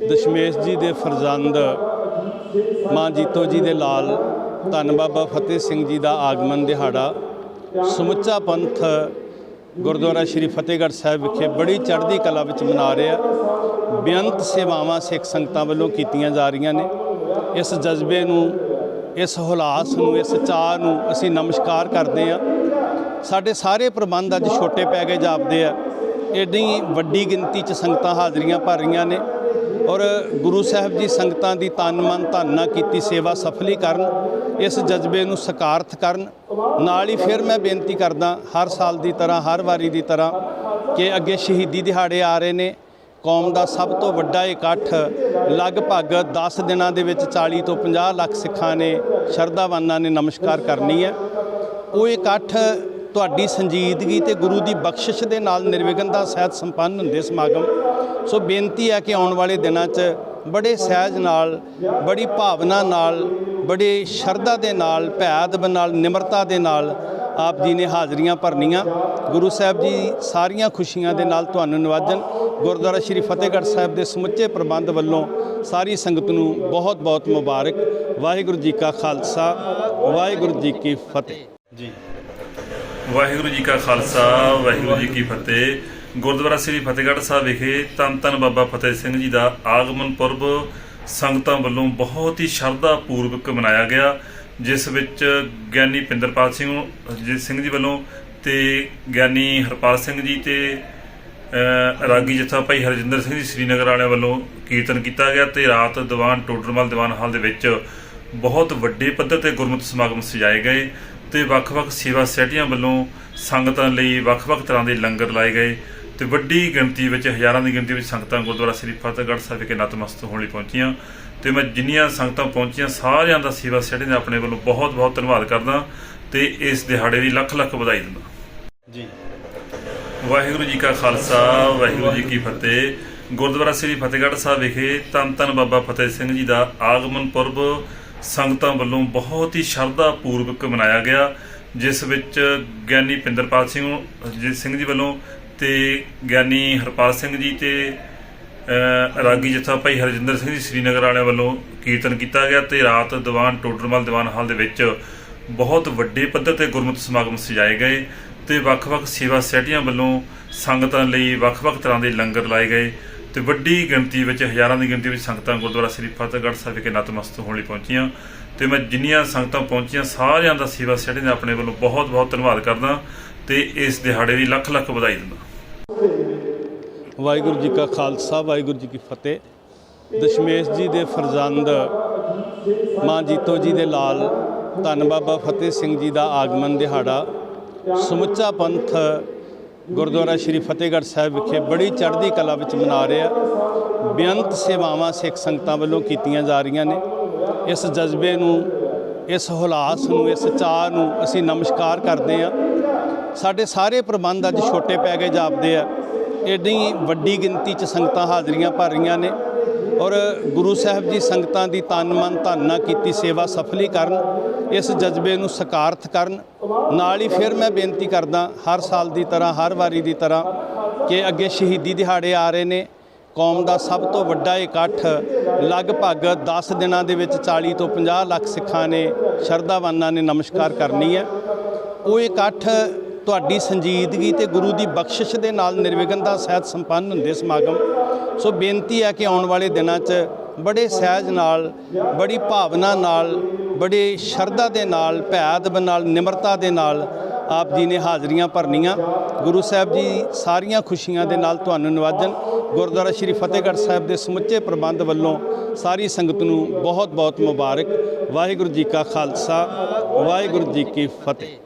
ਦਸ਼ਮੇਸ਼ ਜੀ ਦੇ ਫਰਜ਼ੰਦ, ਮਾਂ ਜੀਤੋ ਜੀ ਦੇ ਲਾਲ, ਧੰਨ ਬਾਬਾ ਫਤਿਹ ਸਿੰਘ ਜੀ ਦਾ ਆਗਮਨ ਦਿਹਾੜਾ, ਸਮੁੱਚਾ ਪੰਥ ਗੁਰਦੁਆਰਾ ਸ਼੍ਰੀ ਫਤਿਹਗੜ੍ਹ ਸਾਹਿਬ ਵਿਖੇ ਬੜੀ ਚੜ੍ਹਦੀ ਕਲਾ ਵਿੱਚ ਮਨਾ ਰਿਹਾ ਬੇਅੰਤ ਸੇਵਾਵਾਂ ਸਿੱਖ ਸੰਗਤਾਂ ਵੱਲੋਂ ਕੀਤੀਆਂ ਜਾ ਰਹੀਆਂ ਨੇ। ਇਸ ਜਜ਼ਬੇ ਨੂੰ, ਇਸ ਹੁਲਾਸ ਨੂੰ, ਇਸ ਚਾਅ ਨੂੰ ਅਸੀਂ ਨਮਸਕਾਰ ਕਰਦੇ ਹਾਂ। ਸਾਡੇ ਸਾਰੇ ਪ੍ਰਬੰਧ ਅੱਜ ਛੋਟੇ ਪੈ ਗਏ ਜਾਪਦੇ ਆ। ਏਡੀ ਵੱਡੀ ਗਿਣਤੀ 'ਚ ਸੰਗਤਾਂ ਹਾਜ਼ਰੀਆਂ ਭਰ ਰਹੀਆਂ ਨੇ। ਔਰ ਗੁਰੂ ਸਾਹਿਬ ਜੀ ਸੰਗਤਾਂ ਦੀ ਤਨ ਮਨ ਧੰਨਾ ਕੀਤੀ ਸੇਵਾ ਸਫਲੀ ਕਰਨ, ਇਸ ਜਜ਼ਬੇ ਨੂੰ ਸਕਾਰਥ ਕਰਨ, ਨਾਲ ਹੀ ਫਿਰ ਮੈਂ ਬੇਨਤੀ ਕਰਦਾ ਹਰ ਸਾਲ ਦੀ ਤਰ੍ਹਾਂ, ਹਰ ਵਾਰੀ ਦੀ ਤਰ੍ਹਾਂ ਕਿ ਅੱਗੇ ਸ਼ਹੀਦੀ ਦਿਹਾੜੇ ਆ ਰਹੇ ਨੇ, ਕੌਮ ਦਾ ਸਭ ਤੋਂ ਵੱਡਾ ਇਕੱਠ ਲਗਭਗ 10 ਦਿਨਾਂ ਦੇ ਵਿੱਚ 40 ਤੋਂ 50 ਲੱਖ ਸਿੱਖਾਂ ਨੇ, ਸ਼ਰਧਾਵਾਨਾਂ ਨੇ ਨਮਸਕਾਰ ਕਰਨੀ ਹੈ। ਉਹ ਇਕੱਠ ਤੁਹਾਡੀ ਸੰਜੀਦਗੀ ਤੇ ਗੁਰੂ ਦੀ ਬਖਸ਼ਿਸ਼ ਦੇ ਨਾਲ ਨਿਰਵਿਘਨਤਾ ਸਹਿਤ ਸੰਪੰਨ ਹੁੰਦੇ ਸਮਾਗਮ। ਸੋ ਬੇਨਤੀ ਹੈ ਕਿ ਆਉਣ ਵਾਲੇ ਦਿਨਾਂ 'ਚ ਬੜੇ ਸਹਿਜ ਨਾਲ, ਬੜੀ ਭਾਵਨਾ ਨਾਲ, ਬੜੇ ਸ਼ਰਧਾ ਦੇ ਨਾਲ, ਭੈਦਬ ਨਾਲ, ਨਿਮਰਤਾ ਦੇ ਨਾਲ ਆਪ ਜੀ ਨੇ ਹਾਜ਼ਰੀਆਂ ਭਰਨੀਆਂ। ਗੁਰੂ ਸਾਹਿਬ ਜੀ ਸਾਰੀਆਂ ਖੁਸ਼ੀਆਂ ਦੇ ਨਾਲ ਤੁਹਾਨੂੰ ਨਿਵਾਜਨ ਗੁਰਦੁਆਰਾ ਸ਼੍ਰੀ ਫਤਿਹਗੜ੍ਹ ਸਾਹਿਬ ਦੇ ਸਮੁੱਚੇ ਪ੍ਰਬੰਧ ਵੱਲੋਂ ਸਾਰੀ ਸੰਗਤ ਨੂੰ ਬਹੁਤ ਬਹੁਤ ਮੁਬਾਰਕ। ਵਾਹਿਗੁਰੂ ਜੀ ਕਾ ਖਾਲਸਾ, ਵਾਹਿਗੁਰੂ ਜੀ ਕੀ ਫਤਿਹ। ਜੀ। ਵਾਹਿਗੁਰੂ ਜੀ ਕਾ ਖਾਲਸਾ, ਵਾਹਿਗੁਰੂ ਜੀ ਕੀ ਫਤਿਹ। ਗੁਰਦੁਆਰਾ ਸ੍ਰੀ ਫਤਿਹਗੜ੍ਹ ਸਾਹਿਬ ਵਿਖੇ ਧੰਨ ਧੰਨ ਬਾਬਾ ਫਤਿਹ ਸਿੰਘ ਜੀ ਦਾ ਆਗਮਨ ਪੁਰਬ ਸੰਗਤਾਂ ਵੱਲੋਂ ਬਹੁਤ ਹੀ ਸ਼ਰਧਾ ਪੂਰਵਕ ਮਨਾਇਆ ਗਿਆ, ਜਿਸ ਵਿੱਚ ਗਿਆਨੀ ਪਿੰਦਰਪਾਲ ਸਿੰਘ ਜੀ ਸਿੰਘ ਜੀ ਵੱਲੋਂ ਤੇ ਗਿਆਨੀ ਹਰਪਾਲ ਸਿੰਘ ਜੀ ਤੇ ਰਾਗੀ ਜਥਾ ਭਾਈ ਹਰਜਿੰਦਰ ਸਿੰਘ ਜੀ ਸ੍ਰੀਨਗਰ ਵਾਲਿਆਂ ਵੱਲੋਂ ਕੀਰਤਨ ਕੀਤਾ ਗਿਆ ਤੇ ਰਾਤ ਦੀਵਾਨ, ਟੋਡਰਮਲ ਦੀਵਾਨ ਹਾਲ ਦੇ ਵਿੱਚ ਬਹੁਤ ਵੱਡੇ ਪੱਧਰ ਤੇ ਗੁਰਮਤਿ ਸਮਾਗਮ ਸਜਾਏ ਗਏ। ਤੇ ਵੱਖ-ਵੱਖ ਸੇਵਾ ਸੋਸਾਇਟੀਆਂ ਵੱਲੋਂ ਸੰਗਤਾਂ ਲਈ ਵੱਖ-ਵੱਖ ਤਰ੍ਹਾਂ ਦੇ ਲੰਗਰ ਲਾਏ ਗਏ ਤੇ ਵੱਡੀ ਗਿਣਤੀ ਵਿੱਚ ਹਜ਼ਾਰਾਂ ਦੀ ਗਿਣਤੀ ਵਿੱਚ ਸੰਗਤਾਂ ਗੁਰਦੁਆਰਾ ਸ੍ਰੀ ਫਤਿਹਗੜ੍ਹ ਸਾਹਿਬ ਵਿਖੇ ਨਤਮਸਤਕ ਹੋਣ ਲਈ ਪਹੁੰਚੀਆਂ। ਤੇ ਮੈਂ ਜਿੰਨੀਆਂ ਸੰਗਤਾਂ ਪਹੁੰਚੀਆਂ ਸਾਰਿਆਂ ਦਾ ਸੇਵਾ ਸੋਸਾਇਟੀ ਦੇ ਆਪਣੇ ਵੱਲੋਂ ਬਹੁਤ-ਬਹੁਤ ਧੰਨਵਾਦ ਕਰਦਾ ਤੇ ਇਸ ਦਿਹਾੜੇ ਦੀ ਲੱਖ-ਲੱਖ ਵਧਾਈ ਦਿੰਦਾ। ਜੀ। ਵਾਹਿਗੁਰੂ ਜੀ ਕਾ ਖਾਲਸਾ ਵਾਹਿਗੁਰੂ ਜੀ ਕੀ ਫਤਿਹ। ਗੁਰਦੁਆਰਾ ਸ੍ਰੀ ਫਤਿਹਗੜ੍ਹ ਸਾਹਿਬ ਵਿਖੇ ਧੰਨ ਧੰਨ ਬਾਬਾ ਫਤਿਹ ਸਿੰਘ ਜੀ ਦਾ ਆਗਮਨ ਪੁਰਬ ਸੰਗਤਾਂ ਵੱਲੋਂ ਬਹੁਤ ਹੀ ਸ਼ਰਧਾ ਪੂਰਵਕ ਮਨਾਇਆ ਗਿਆ, ਜਿਸ ਵਿੱਚ ਗਿਆਨੀ ਪਿੰਦਰਪਾਲ ਸਿੰਘ ਹਰਜੀਤ ਸਿੰਘ ਜੀ ਵੱਲੋਂ ਤੇ ਗਿਆਨੀ ਹਰਪਾਲ ਸਿੰਘ ਜੀ ਤੇ ਰਾਗੀ ਜਥਾ ਭਾਈ ਹਰਜਿੰਦਰ ਸਿੰਘ ਜੀ ਸ੍ਰੀਨਗਰ ਵਾਲਿਆਂ ਵੱਲੋਂ ਕੀਰਤਨ ਕੀਤਾ ਗਿਆ ਤੇ ਰਾਤ ਦੀਵਾਨ, ਟੋਡਰਮਲ ਦੀਵਾਨ ਹਾਲ ਦੇ ਵਿੱਚ ਬਹੁਤ ਵੱਡੇ ਪੱਧਰ ਤੇ ਗੁਰਮਤਿ ਸਮਾਗਮ ਸਜਾਏ ਗਏ ਤੇ ਵੱਖ-ਵੱਖ ਸੇਵਾ ਸੈਟੀਆਂ ਵੱਲੋਂ ਸੰਗਤਾਂ ਲਈ ਵੱਖ-ਵੱਖ ਤਰ੍ਹਾਂ ਦੇ ਲੰਗਰ ਲਾਏ ਗਏ। ਤੇ ਵੱਡੀ ਗਿਣਤੀ ਵਿੱਚ, ਹਜ਼ਾਰਾਂ ਦੀ ਗਿਣਤੀ ਵਿੱਚ ਸੰਗਤਾਂ ਗੁਰਦੁਆਰਾ ਸ੍ਰੀ ਫਤਿਹਗੜ੍ਹ ਸਾਹਿਬ ਵਿਖੇ ਨਤਮਸਤਕ ਹੋਣ ਲਈ ਪਹੁੰਚੀਆਂ। ਤੇ ਮੈਂ ਜਿੰਨੀਆਂ ਸੰਗਤਾਂ ਪਹੁੰਚੀਆਂ, ਸਾਰਿਆਂ ਦਾ ਸੇਵਾ ਸੋਸਾਇਟੀ ਦਾ ਆਪਣੇ ਵੱਲੋਂ ਬਹੁਤ-ਬਹੁਤ ਧੰਨਵਾਦ ਕਰਦਾ ਤੇ ਇਸ ਦਿਹਾੜੇ ਦੀ ਲੱਖ-ਲੱਖ ਵਧਾਈ ਦਿੰਦਾ। ਵਾਹਿਗੁਰੂ ਜੀ ਕਾ ਖਾਲਸਾ, ਵਾਹਿਗੁਰੂ ਜੀ ਕੀ ਫਤਿਹ। ਦਸ਼ਮੇਸ਼ ਜੀ ਦੇ ਫਰਜ਼ੰਦ, ਮਾਂ ਜੀਤੋ ਜੀ ਦੇ ਲਾਲ, ਧੰਨ ਬਾਬਾ ਫਤਿਹ ਸਿੰਘ ਜੀ ਦਾ ਆਗਮਨ ਦਿਹਾੜਾ, ਸਮੁੱਚਾ ਪੰਥ ਗੁਰਦੁਆਰਾ ਸ਼੍ਰੀ ਫਤਿਹਗੜ੍ਹ ਸਾਹਿਬ ਵਿਖੇ ਬੜੀ ਚੜ੍ਹਦੀ ਕਲਾ ਵਿੱਚ ਮਨਾ ਰਿਹਾ ਬੇਅੰਤ ਸੇਵਾਵਾਂ ਸਿੱਖ ਸੰਗਤਾਂ ਵੱਲੋਂ ਕੀਤੀਆਂ ਜਾ ਰਹੀਆਂ ਨੇ। ਇਸ ਜਜ਼ਬੇ ਨੂੰ, ਇਸ ਹੁਲਾਸ ਨੂੰ, ਇਸ ਚਾਅ ਨੂੰ ਅਸੀਂ ਨਮਸਕਾਰ ਕਰਦੇ ਹਾਂ। ਸਾਡੇ ਸਾਰੇ ਪ੍ਰਬੰਧ ਅੱਜ ਛੋਟੇ ਪੈ ਗਏ ਜਾਪਦੇ ਆ। ਏਡੀ ਵੱਡੀ ਗਿਣਤੀ 'ਚ ਸੰਗਤਾਂ ਹਾਜ਼ਰੀਆਂ ਭਰ ਰਹੀਆਂ ਨੇ ਔਰ ਗੁਰੂ ਸਾਹਿਬ ਜੀ ਸੰਗਤਾਂ ਦੀ ਤਨ ਮਨ ਧਨ ਕੀਤੀ ਸੇਵਾ ਸਫਲੀ ਕਰਨ, ਇਸ ਜਜ਼ਬੇ ਨੂੰ ਸਕਾਰਥ ਕਰਨ ਨਾਲ ਹੀ ਫਿਰ ਮੈਂ ਬੇਨਤੀ ਕਰਦਾ ਹਰ ਸਾਲ ਦੀ ਤਰ੍ਹਾਂ, ਹਰ ਵਾਰੀ ਦੀ ਤਰ੍ਹਾਂ ਕਿ ਅੱਗੇ ਸ਼ਹੀਦੀ ਦਿਹਾੜੇ ਆ ਰਹੇ ਨੇ। ਕੌਮ ਦਾ ਸਭ ਤੋਂ ਵੱਡਾ ਇਕੱਠ ਲਗਭਗ 10 ਦਿਨਾਂ ਦੇ ਵਿੱਚ 40 ਤੋਂ 50 ਲੱਖ ਸਿੱਖਾਂ ਨੇ, ਸ਼ਰਧਾਵਾਨਾਂ ਨੇ ਨਮਸਕਾਰ ਕਰਨੀ ਹੈ। ਉਹ ਇਕੱਠ ਤੁਹਾਡੀ ਸੰਜੀਦਗੀ ਤੇ ਗੁਰੂ ਦੀ ਬਖਸ਼ਿਸ਼ ਦੇ ਨਾਲ ਨਿਰਵਿਘਨਤਾ ਸਹਿਤ ਸੰਪੰਨ ਹੁੰਦੇ ਸਮਾਗਮ। ਸੋ ਬੇਨਤੀ ਹੈ ਕਿ ਆਉਣ ਵਾਲੇ ਦਿਨਾਂ 'ਚ ਬੜੇ ਸਹਿਜ ਨਾਲ, ਬੜੀ ਭਾਵਨਾ ਨਾਲ ਬੜੇ ਸ਼ਰਧਾ ਦੇ ਨਾਲ ਭੈਦਬ ਨਾਲ, ਨਿਮਰਤਾ ਦੇ ਨਾਲ ਆਪ ਜੀ ਨੇ ਹਾਜ਼ਰੀਆਂ ਭਰਨੀਆਂ। ਗੁਰੂ ਸਾਹਿਬ ਜੀ ਸਾਰੀਆਂ ਖੁਸ਼ੀਆਂ ਦੇ ਨਾਲ ਤੁਹਾਨੂੰ ਨਿਵਾਜਨ ਗੁਰਦੁਆਰਾ ਸ਼੍ਰੀ ਫਤਿਹਗੜ੍ਹ ਸਾਹਿਬ ਦੇ ਸਮੁੱਚੇ ਪ੍ਰਬੰਧ ਵੱਲੋਂ ਸਾਰੀ ਸੰਗਤ ਨੂੰ ਬਹੁਤ ਬਹੁਤ ਮੁਬਾਰਕ। ਵਾਹਿਗੁਰੂ ਜੀ ਕਾ ਖਾਲਸਾ, ਵਾਹਿਗੁਰੂ ਜੀ ਕੀ ਫਤਿਹ।